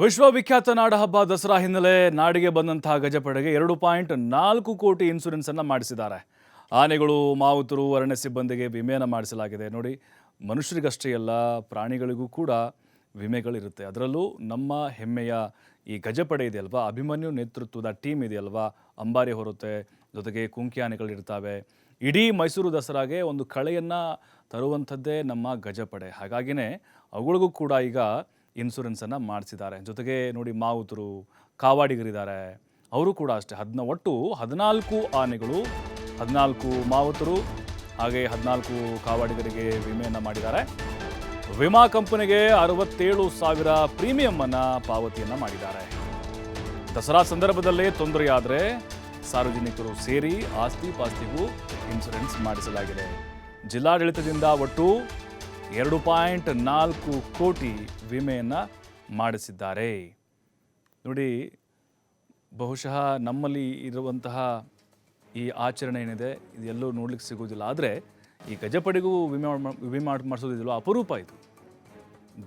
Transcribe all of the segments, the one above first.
ವಿಶ್ವವಿಖ್ಯಾತ ನಾಡಹಬ್ಬ ದಸರಾ ಹಿನ್ನೆಲೆ ನಾಡಿಗೆ ಬಂದಂತಹ ಗಜಪಡೆಗೆ ಎರಡು ಪಾಯಿಂಟ್ ನಾಲ್ಕು ಕೋಟಿ ಇನ್ಸೂರೆನ್ಸ್ ಅನ್ನು ಮಾಡಿಸಿದ್ದಾರೆ. ಆನೆಗಳು, ಮಾವುತರು, ಅರಣ್ಯ ಸಿಬ್ಬಂದಿಗೆ ವಿಮೆಯನ್ನು ಮಾಡಿಸಲಾಗಿದೆ. ನೋಡಿ, ಮನುಷ್ಯರಿಗಷ್ಟೇ ಅಲ್ಲ, ಪ್ರಾಣಿಗಳಿಗೂ ಕೂಡ ವಿಮೆಗಳಿರುತ್ತೆ. ಅದರಲ್ಲೂ ನಮ್ಮ ಹೆಮ್ಮೆಯ ಈ ಗಜಪಡೆ ಇದೆಯಲ್ವಾ? ಅಭಿಮನ್ಯು ನೇತೃತ್ವದ ಟೀಮ್ ಇದೆಯಲ್ವಾ? ಅಂಬಾರಿ ಹೊರುತ್ತೆ, ಜೊತೆಗೆ ಕುಂಕಿ ಆನೆಗಳಿರ್ತಾವೆ ಇಡೀ ಮೈಸೂರು ದಸರಾಗೆ ಒಂದು ಕಳೆಯನ್ನು ತರುವಂಥದ್ದೇ ನಮ್ಮ ಗಜಪಡೆ. ಹಾಗಾಗಿಯೇ ಅವುಗಳಿಗೂ ಕೂಡ ಈಗ ಇನ್ಸೂರೆನ್ಸನ್ನು ಮಾಡಿಸಿದ್ದಾರೆ. ಜೊತೆಗೆ ನೋಡಿ ಮಾವುತರು, ಕಾವಾಡಿಗರಿದ್ದಾರೆ. ಅವರು ಕೂಡ ಅಷ್ಟೇ. ಹದಿನ, ಒಟ್ಟು ಹದಿನಾಲ್ಕು ಆನೆಗಳು, ಹದಿನಾಲ್ಕು ಮಾವುತರು, ಹಾಗೆ ಹದಿನಾಲ್ಕು ಕಾವಾಡಿಗರಿಗೆ ವಿಮೆಯನ್ನು ಮಾಡಿದ್ದಾರೆ. ವಿಮಾ ಕಂಪನಿಗೆ ಅರವತ್ತೇಳು ಸಾವಿರ ಪ್ರೀಮಿಯಮ್ಮನ್ನು ಪಾವತಿಯನ್ನು ಮಾಡಿದ್ದಾರೆ. ದಸರಾ ಸಂದರ್ಭದಲ್ಲೇ ತೊಂದರೆಯಾದರೆ ಸಾರ್ವಜನಿಕರು ಸೇರಿ ಆಸ್ತಿ ಪಾಸ್ತಿಗೂ ಇನ್ಸೂರೆನ್ಸ್ ಮಾಡಿಸಲಾಗಿದೆ. ಜಿಲ್ಲಾಡಳಿತದಿಂದ ಒಟ್ಟು ಎರಡು ಪಾಯಿಂಟ್ ನಾಲ್ಕು ಕೋಟಿ ವಿಮೆಯನ್ನು ಮಾಡಿಸಿದ್ದಾರೆ. ನೋಡಿ, ಬಹುಶಃ ನಮ್ಮಲ್ಲಿ ಇರುವಂತಹ ಈ ಆಚರಣೆ ಏನಿದೆ ಇದೆಲ್ಲೂ ನೋಡ್ಲಿಕ್ಕೆ ಸಿಗೋದಿಲ್ಲ ಆದರೆ, ಈ ಗಜಪಡೆಗೂ ವಿಮೆ ವಿಮೆ ಮಾಡಿ ಮಾಡಿಸೋದಿದೆಯಲ್ಲ ಅಪರೂಪ ಇದು.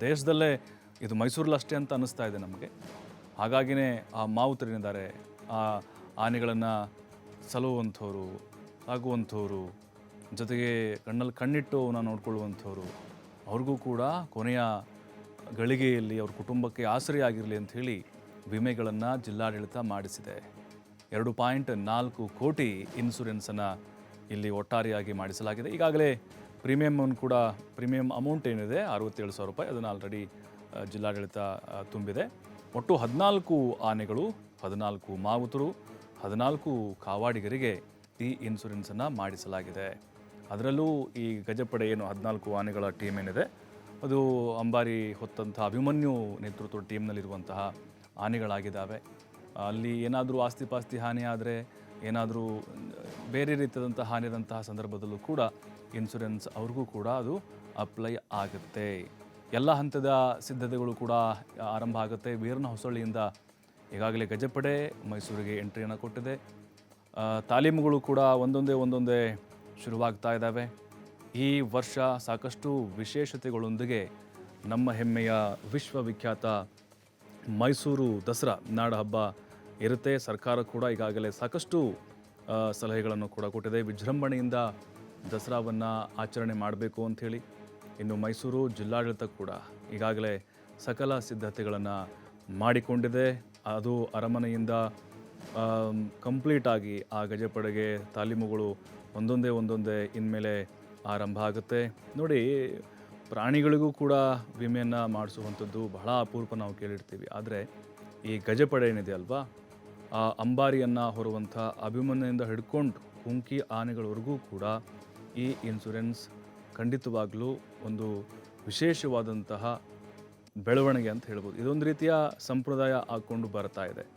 ದೇಶದಲ್ಲೇ ಇದು ಮೈಸೂರಲ್ಲಿ ಅಷ್ಟೇ ಅಂತ ಅನ್ನಿಸ್ತಾ ಇದೆ ನಮಗೆ. ಹಾಗಾಗಿನೇ ಆ ಮಾವುತರೇನಿದ್ದಾರೆ ಆ ಆನೆಗಳನ್ನು ಸಲುವಂಥವ್ರು ಸಾಗುವಂಥವ್ರು ಜೊತೆಗೆ ಕಣ್ಣಲ್ಲಿ ಕಣ್ಣಿಟ್ಟು ಅವನ್ನ ನೋಡ್ಕೊಳ್ಳುವಂಥವ್ರು, ಅವ್ರಿಗೂ ಕೂಡ ಕೊನೆಯ ಗಳಿಗೆಯಲ್ಲಿ ಅವ್ರ ಕುಟುಂಬಕ್ಕೆ ಆಸರೆ ಆಗಿರಲಿ ಅಂತ ಹೇಳಿ ವಿಮೆಗಳನ್ನು ಜಿಲ್ಲಾಡಳಿತ ಮಾಡಿಸಿದೆ. ಎರಡು ಪಾಯಿಂಟ್ ನಾಲ್ಕು ಕೋಟಿ ಇನ್ಸೂರೆನ್ಸನ್ನು ಇಲ್ಲಿ ಒಟ್ಟಾರೆಯಾಗಿ ಮಾಡಿಸಲಾಗಿದೆ. ಈಗಾಗಲೇ ಪ್ರೀಮಿಯಮನ್ನು ಕೂಡ, ಪ್ರೀಮಿಯಂ ಅಮೌಂಟ್ ಏನಿದೆ, ಅರವತ್ತೇಳು ಸಾವಿರ ರೂಪಾಯಿ ಅದನ್ನು ಆಲ್ರೆಡಿ ಜಿಲ್ಲಾಡಳಿತ ತುಂಬಿದೆ. ಒಟ್ಟು ಹದಿನಾಲ್ಕು ಆನೆಗಳು, ಹದಿನಾಲ್ಕು ಮಾವುತರು, ಹದಿನಾಲ್ಕು ಕಾವಾಡಿಗರಿಗೆ ಈ ಇನ್ಸೂರೆನ್ಸನ್ನು ಮಾಡಿಸಲಾಗಿದೆ. ಅದರಲ್ಲೂ ಈ ಗಜಪಡೆ ಏನು ಹದಿನಾಲ್ಕು ಆನೆಗಳ ಟೀಮ್ ಏನಿದೆ, ಅದು ಅಂಬಾರಿ ಹೊತ್ತಂಥ ಅಭಿಮನ್ಯು ನೇತೃತ್ವದ ಟೀಮ್ನಲ್ಲಿರುವಂತಹ ಆನೆಗಳಾಗಿದ್ದಾವೆ. ಅಲ್ಲಿ ಏನಾದರೂ ಆಸ್ತಿ ಪಾಸ್ತಿ ಹಾನಿ ಆದರೆ, ಏನಾದರೂ ಬೇರೆ ರೀತಿಯಾದಂಥ ಹಾನಿಯಾದಂತಹ ಸಂದರ್ಭದಲ್ಲೂ ಕೂಡ ಇನ್ಸೂರೆನ್ಸ್ ಅವ್ರಿಗೂ ಕೂಡ ಅದು ಅಪ್ಲೈ ಆಗುತ್ತೆ. ಎಲ್ಲ ಹಂತದ ಸಿದ್ಧತೆಗಳು ಕೂಡ ಆರಂಭ ಆಗುತ್ತೆ. ವೀರನ ಹೊಸಳ್ಳಿಯಿಂದ ಈಗಾಗಲೇ ಗಜಪಡೆ ಮೈಸೂರಿಗೆ ಎಂಟ್ರಿಯನ್ನು ಕೊಟ್ಟಿದೆ. ತಾಲೀಮುಗಳು ಕೂಡ ಒಂದೊಂದೇ ಒಂದೊಂದೇ ಶುರುವಾಗ್ತಾ ಇದ್ದಾವೆ ಈ ವರ್ಷ ಸಾಕಷ್ಟು ವಿಶೇಷತೆಗಳೊಂದಿಗೆ ನಮ್ಮ ಹೆಮ್ಮೆಯ ವಿಶ್ವವಿಖ್ಯಾತ ಮೈಸೂರು ದಸರಾ ನಾಡ ಹಬ್ಬ ಇರುತ್ತೆ. ಸರ್ಕಾರ ಕೂಡ ಈಗಾಗಲೇ ಸಾಕಷ್ಟು ಸಲಹೆಗಳನ್ನು ಕೂಡ ಕೊಟ್ಟಿದೆ. ವಿಜೃಂಭಣೆಯಿಂದ ದಸರಾವನ್ನು ಆಚರಣೆ ಮಾಡಬೇಕು ಅಂಥೇಳಿ. ಇನ್ನು ಮೈಸೂರು ಜಿಲ್ಲಾಡಳಿತ ಕೂಡ ಈಗಾಗಲೇ ಸಕಲ ಸಿದ್ಧತೆಗಳನ್ನು ಮಾಡಿಕೊಂಡಿದೆ. ಅದು ಅರಮನೆಯಿಂದ ಕಂಪ್ಲೀಟಾಗಿ ಆ ಗಜಪಡೆಗೆ ತಾಲೀಮುಗಳು ಒಂದೊಂದೇ ಒಂದೊಂದೇ ಇನ್ಮೇಲೆ ಆರಂಭ ಆಗುತ್ತೆ. ನೋಡಿ, ಪ್ರಾಣಿಗಳಿಗೂ ಕೂಡ ವಿಮೆಯನ್ನು ಮಾಡಿಸುವಂಥದ್ದು ಬಹಳ ಅಪೂರ್ವ ನಾವು ಕೇಳಿರ್ತೀವಿ. ಆದರೆ, ಈ ಗಜಪಡೆ ಏನಿದೆ ಅಲ್ವಾ? ಆ ಅಂಬಾರಿಯನ್ನು ಹೊರುವಂಥ ಅಭಿಮನ್ಯಿಂದ ಹಿಡ್ಕೊಂಡು ಕುಂಕಿ ಆನೆಗಳವರೆಗೂ ಕೂಡ ಈ ಇನ್ಸೂರೆನ್ಸ್ ಖಂಡಿತವಾಗಲೂ ಒಂದು ವಿಶೇಷವಾದಂತಹ ಬೆಳವಣಿಗೆ ಅಂತ ಹೇಳ್ಬೋದು. ಇದೊಂದು ರೀತಿಯ ಸಂಪ್ರದಾಯ ಹಾಕ್ಕೊಂಡು ಬರ್ತಾ ಇದೆ.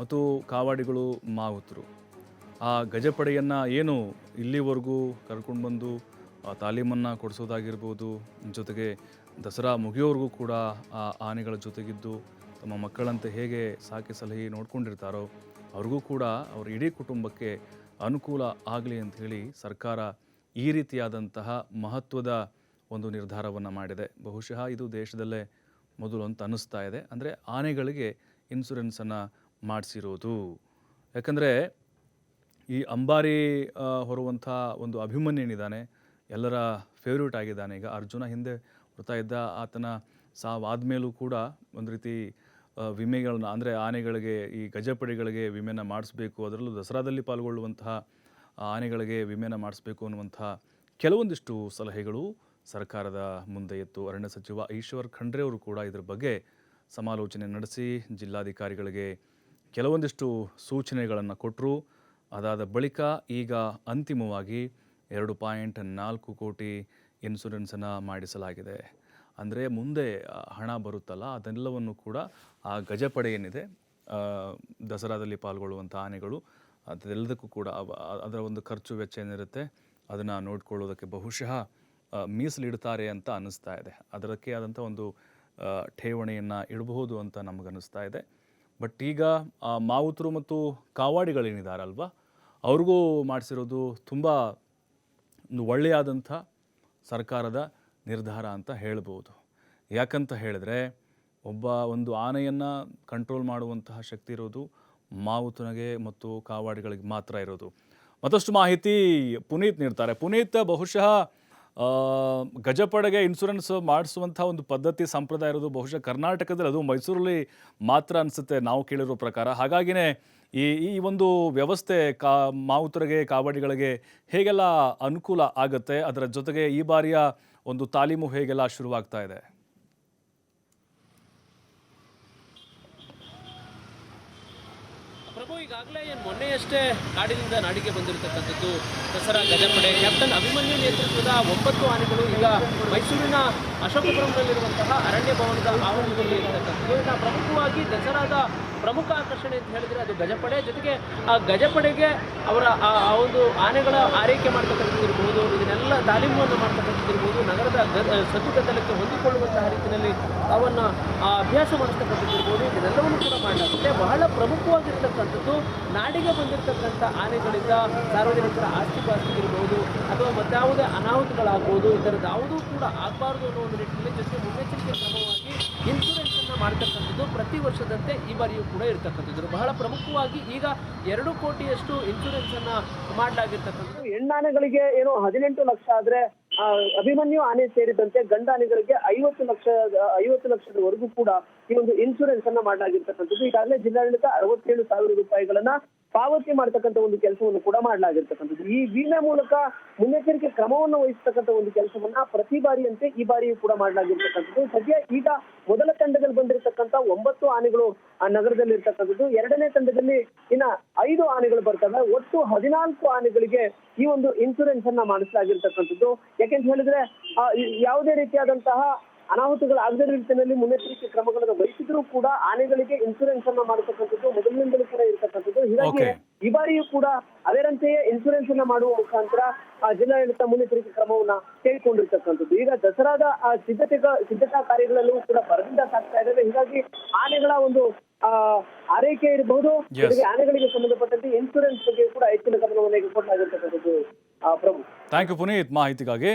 ಮತ್ತು ಕಾವಾಡಿಗಳು ಮಾವುತರು ಆ ಗಜಪಡೆಯನ್ನು ಏನು ಇಲ್ಲಿವರೆಗೂ ಕರ್ಕೊಂಡು ಬಂದು, ಆ ತಾಲೀಮನ್ನು ಕೊಡಿಸೋದಾಗಿರ್ಬೋದು, ಜೊತೆಗೆ ದಸರಾ ಮುಗಿಯೋವರೆಗೂ ಕೂಡ ಆ ಆನೆಗಳ ಜೊತೆಗಿದ್ದು, ತಮ್ಮ ಮಕ್ಕಳಂತೆ ಹೇಗೆ ಸಾಕಿ ಸಲಹೆ ನೋಡ್ಕೊಂಡಿರ್ತಾರೋ, ಅವ್ರಿಗೂ ಕೂಡ ಅವ್ರ ಇಡೀ ಕುಟುಂಬಕ್ಕೆ ಅನುಕೂಲ ಆಗಲಿ ಅಂತ ಹೇಳಿ ಸರ್ಕಾರ ಈ ರೀತಿಯಾದಂತಹ ಮಹತ್ವದ ಒಂದು ನಿರ್ಧಾರವನ್ನು ಮಾಡಿದೆ. ಬಹುಶಃ ಇದು ದೇಶದಲ್ಲೇ ಮೊದಲು ಅಂತ ಅನ್ನಿಸ್ತಾ ಇದೆ. ಅಂದರೆ ಆನೆಗಳಿಗೆ ಇನ್ಸೂರೆನ್ಸನ್ನು ಮಾಡಿಸಿರೋದು. ಯಾಕಂದರೆ ಈ ಅಂಬಾರಿ ಹೊರುವಂಥ ಒಂದು ಅಭಿಮನ್ಯು ಏನಿದ್ದಾನೆ, ಎಲ್ಲರ ಫೇವ್ರೇಟ್ ಆಗಿದ್ದಾನೆ. ಈಗ ಅರ್ಜುನ ಹಿಂದೆ ಬರ್ತಾ ಇದ್ದ ಆತನ ಸಾವಾದ್ಮೇಲೂ ಕೂಡ ಒಂದು ರೀತಿ ವಿಮೆಗಳನ್ನ, ಅಂದರೆ ಆನೆಗಳಿಗೆ, ಈ ಗಜಪಡೆಗಳಿಗೆ ವಿಮೆನ ಮಾಡಿಸ್ಬೇಕು. ಅದರಲ್ಲೂ ದಸರಾದಲ್ಲಿ ಪಾಲ್ಗೊಳ್ಳುವಂತಹ ಆನೆಗಳಿಗೆ ವಿಮೆನ ಮಾಡಿಸ್ಬೇಕು ಅನ್ನುವಂಥ ಕೆಲವೊಂದಿಷ್ಟು ಸಲಹೆಗಳು ಸರ್ಕಾರದ ಮುಂದೆ ಇತ್ತು ಅರಣ್ಯ ಸಚಿವ ಈಶ್ವರ್ ಖಂಡ್ರೆ ಅವರು ಕೂಡ ಇದರ ಬಗ್ಗೆ ಸಮಾಲೋಚನೆ ನಡೆಸಿ, ಜಿಲ್ಲಾಧಿಕಾರಿಗಳಿಗೆ ಕೆಲವೊಂದಿಷ್ಟು ಸೂಚನೆಗಳನ್ನು ಕೊಟ್ಟರು ಅದಾದ ಬಳಿಕ ಈಗ ಅಂತಿಮವಾಗಿ ಎರಡು ಪಾಯಿಂಟ್ ನಾಲ್ಕು ಕೋಟಿ ಇನ್ಸೂರೆನ್ಸನ್ನು ಮಾಡಿಸಲಾಗಿದೆ. ಅಂದರೆ ಮುಂದೆ ಹಣ ಬರುತ್ತಲ್ಲ, ಅದೆಲ್ಲವನ್ನು ಕೂಡ ಆ ಗಜಪಡೆ ಏನಿದೆ ದಸರಾದಲ್ಲಿ ಪಾಲ್ಗೊಳ್ಳುವಂಥ ಆನೆಗಳು, ಅದೆಲ್ಲದಕ್ಕೂ ಕೂಡ ಅದರ ಒಂದು ಖರ್ಚು ವೆಚ್ಚ ಏನಿರುತ್ತೆ, ಅದನ್ನು ನೋಡಿಕೊಳ್ಳೋದಕ್ಕೆ ಬಹುಶಃ ಮೀಸಲಿಡ್ತಾರೆ ಅಂತ ಅನ್ನಿಸ್ತಾ ಇದೆ. ಅದಕ್ಕೆ ಆದಂಥ ಒಂದು ಠೇವಣಿಯನ್ನು ಇಡಬಹುದು ಅಂತ ನಮಗನ್ನಿಸ್ತಾ ಇದೆ. ಬಟ್ ಈಗ ಮಾವುತರು ಮತ್ತು ಕಾವಾಡಿಗಳೇನಿದಾರಲ್ವ ಅವ್ರಿಗೂ ಮಾಡಿಸಿರೋದು ತುಂಬ ಒಂದು ಒಳ್ಳೆಯಾದಂಥ ಸರ್ಕಾರದ ನಿರ್ಧಾರ ಅಂತ ಹೇಳ್ಬೋದು. ಯಾಕಂತ ಹೇಳಿದ್ರೆ ಒಬ್ಬ ಒಂದು ಆನೆಯನ್ನು ಕಂಟ್ರೋಲ್ ಮಾಡುವಂತಹ ಶಕ್ತಿ ಇರೋದು ಮಾವುತನಗೆ ಮತ್ತು ಕಾವಾಡಿಗಳಿಗೆ ಮಾತ್ರ ಇರೋದು. ಮತ್ತಷ್ಟು ಮಾಹಿತಿ ಪುನೀತ್ ನೀಡ್ತಾರೆ. ಪುನೀತ್ ಬಹುಶಃ ಗಜಪಡೆಗೆ ಇನ್ಶೂರೆನ್ಸ್ ಮಾಡಿಸುವಂಥ ಒಂದು ಪದ್ಧತಿ ಸಂಪ್ರದಾಯ ಇರೋದು ಬಹುಶಃ ಕರ್ನಾಟಕದಲ್ಲಿ, ಅದು ಮೈಸೂರಲ್ಲಿ ಮಾತ್ರ ಅನಿಸುತ್ತೆ ನಾವು ಕೇಳಿರೋ ಪ್ರಕಾರ. ಹಾಗಾಗಿನೇ ಈ ಈ ಒಂದು ವ್ಯವಸ್ಥೆ ಕಾ, ಮಾವುತರಿಗೆ, ಕಾವಾಡಿಗಳಿಗೆ ಹೇಗೆಲ್ಲ ಅನುಕೂಲ ಆಗುತ್ತೆ? ಅದರ ಜೊತೆಗೆ ಈ ಬಾರಿಯ ಒಂದು ತಾಲೀಮು ಹೇಗೆಲ್ಲ ಶುರುವಾಗ್ತಾ ಇದೆ ಪ್ರಭು ಈಗಾಗಲೇ ಏನು ಮೊನ್ನೆಯಷ್ಟೇ ನಾಡಿನಿಂದ ನಾಡಿಗೆ ಬಂದಿರತಕ್ಕಂಥದ್ದು ದಸರಾ ಗಜಪಡೆ. ಕ್ಯಾಪ್ಟನ್ ಅಭಿಮನ್ಯು ನೇತೃತ್ವದ ಒಂಬತ್ತು ಆನೆಗಳು ಈಗ ಮೈಸೂರಿನ ಅಶೋಕಪುರಂನಲ್ಲಿರುವಂತಹ ಅರಣ್ಯ ಭವನದ ಆವರಣದಲ್ಲಿ ಇರತಕ್ಕಂಥದ್ದು. ಇನ್ನು ಪ್ರಮುಖವಾಗಿ ದಸರಾದ ಪ್ರಮುಖ ಆಕರ್ಷಣೆ ಅಂತ ಹೇಳಿದ್ರೆ ಅದು ಗಜಪಡೆ. ಜೊತೆಗೆ ಆ ಗಜಪಡೆಗೆ ಅವರ ಆ ಒಂದು ಆನೆಗಳ ಆರೈಕೆ ಮಾಡ್ತಕ್ಕಂಥದ್ದು ಇರ್ಬೋದು, ಇದನ್ನೆಲ್ಲ ತಾಲೀಮನ್ನು ಮಾಡ್ತಕ್ಕಂಥದ್ದು ಇರ್ಬೋದು, ನಗರದ ಗ ಸದ್ದುಗದ್ದಲಕ್ಕೆ ಹೊಂದಿಕೊಳ್ಳುವಂತಹ ರೀತಿಯಲ್ಲಿ ಅವನ್ನು ಅಭ್ಯಾಸ ಮಾಡಿಸ್ತಕ್ಕಂಥದ್ದು ಇರ್ಬೋದು. ಇದನ್ನೆಲ್ಲವನ್ನು ಕೂಡ ಮಾಡಲಾಗುತ್ತೆ ಬಹಳ ಪ್ರಮುಖವಾಗಿರ್ತಕ್ಕಂಥದ್ದು ನಾಡಿಗೆ ಬಂದಿರತಕ್ಕಂಥ ಆನೆಗಳಿಂದ ಸಾರ್ವಜನಿಕರ ಆಸ್ತಿ ಪಾಸ್ತಿ ಇರ್ಬೋದು ಅಥವಾ ಮತ್ತಾವುದೇ ಅನಾಹುತಗಳಾಗ್ಬೋದು ಇದರದ್ದು ಯಾವುದೂ ಕೂಡ ಆಗಬಾರ್ದು ಅನ್ನೋ ಒಂದು ನಿಟ್ಟಿನಲ್ಲಿ ಜೊತೆಗೆ ಮುನ್ನೆಚ್ಚರಿಕೆ ಕ್ರಮವಾಗಿ ಇನ್ಶೂರೆನ್ಸ್ ಅನ್ನ ಮಾಡ್ತಕ್ಕಂಥದ್ದು ಪ್ರತಿ ವರ್ಷದಂತೆ ಈ ಬಾರಿಯೂ ಕೂಡ ಇರ್ತಕ್ಕಂಥದ್ದು. ಬಹಳ ಪ್ರಮುಖವಾಗಿ ಈಗ ಎರಡು ಕೋಟಿಯಷ್ಟು ಇನ್ಶೂರೆನ್ಸ್ ಅನ್ನ ಮಾಡಲಾಗಿರ್ತಕ್ಕಂಥದ್ದು. ಹೆಣ್ಣಾನೆಗಳಿಗೆ ಏನೋ ಹದಿನೆಂಟು ಲಕ್ಷ ಆದ್ರೆ ಅಭಿಮನ್ಯು ಆನೆ ಸೇರಿದಂತೆ ಗಂಡಾನೆಗಳಿಗೆ ಐವತ್ತು ಲಕ್ಷ, ಐವತ್ತು ಲಕ್ಷದವರೆಗೂ ಕೂಡ ಈ ಒಂದು ಇನ್ಶೂರೆನ್ಸ್ ಅನ್ನ ಮಾಡಲಾಗಿರ್ತಕ್ಕಂಥದ್ದು. ಈಗಾಗಲೇ ಜಿಲ್ಲಾಡಳಿತ ಅರವತ್ತೇಳು ಸಾವಿರ ರೂಪಾಯಿಗಳನ್ನ ಪಾವತಿ ಮಾಡ್ತಕ್ಕಂಥ ಒಂದು ಕೆಲಸವನ್ನು ಕೂಡ ಮಾಡಲಾಗಿರ್ತಕ್ಕಂಥದ್ದು. ಈ ವಿಮೆ ಮೂಲಕ ಮುನ್ನೆಚ್ಚರಿಕೆ ಕ್ರಮವನ್ನು ವಹಿಸ್ತಕ್ಕಂಥ ಒಂದು ಕೆಲಸವನ್ನ ಪ್ರತಿ ಬಾರಿಯಂತೆ ಈ ಬಾರಿಯೂ ಕೂಡ ಮಾಡಲಾಗಿರ್ತಕ್ಕಂಥದ್ದು. ಸದ್ಯ ಈಗ ಮೊದಲ ತಂಡದಲ್ಲಿ ಬಂದಿರತಕ್ಕಂಥ ಒಂಬತ್ತು ಆನೆಗಳು ಆ ನಗರದಲ್ಲಿ ಇರ್ತಕ್ಕಂಥದ್ದು ಎರಡನೇ ತಂಡದಲ್ಲಿ ಇನ್ನ ಐದು ಆನೆಗಳು ಬರ್ತವೆ. ಒಟ್ಟು ಹದಿನಾಲ್ಕು ಆನೆಗಳಿಗೆ ಈ ಒಂದು ಇನ್ಶೂರೆನ್ಸ್ ಅನ್ನ ಮಾಡಿಸಲಾಗಿರ್ತಕ್ಕಂಥದ್ದು. ಯಾಕೆಂತ ಹೇಳಿದ್ರೆ ಯಾವುದೇ ರೀತಿಯಾದಂತಹ ಅನಾಹುತಗಳು ಆಗದ ರೀತಿಯಲ್ಲಿ ಮುನ್ನೆಚ್ಚರಿಕೆ ಕ್ರಮಗಳನ್ನು ವಹಿಸಿದ್ರು ಕೂಡ ಆನೆಗಳಿಗೆ ಇನ್ಸೂರೆನ್ಸ್ ಅನ್ನ ಮಾಡತಕ್ಕಂಥದ್ದು ಮೊದಲಿನಿಂದಲೂ ಕೂಡ ಇರತಕ್ಕಂಥದ್ದು. ಹೀಗಾಗಿ ಈ ಬಾರಿಯೂ ಕೂಡ ಅದರಂತೆಯೇ ಇನ್ಸೂರೆನ್ಸ್ ಅನ್ನ ಮಾಡುವ ಮುಖಾಂತರ ಜಿಲ್ಲಾಡಳಿತ ಮುನ್ನೆಚ್ಚರಿಕೆ ಕ್ರಮವನ್ನ ತೆಗೆದುಕೊಂಡಿರ್ತಕ್ಕಂಥದ್ದು. ಈಗ ದಸರಾದ ಆ ಸಿದ್ಧತೆ ಸಿದ್ಧತಾ ಕಾರ್ಯಗಳಲ್ಲೂ ಕೂಡ ಬರದಿಂದ ಸಾಗ್ತಾ ಇದ್ದಾವೆ. ಹೀಗಾಗಿ ಆನೆಗಳ ಒಂದು ಆ ಆರೈಕೆ ಇರಬಹುದು. ಆನೆಗಳಿಗೆ ಸಂಬಂಧಪಟ್ಟಂತೆ ಇನ್ಸೂರೆನ್ಸ್ ಬಗ್ಗೆ ಕೂಡ ಹೆಚ್ಚಿನ ಗಮನವನ್ನು ಕೊಡಲಾಗಿರ್ತಕ್ಕಂಥದ್ದು ಪ್ರಭು. ಥ್ಯಾಂಕ್ ಯು ಪುನೀತ್ ಮಾಹಿತಿಗಾಗಿ.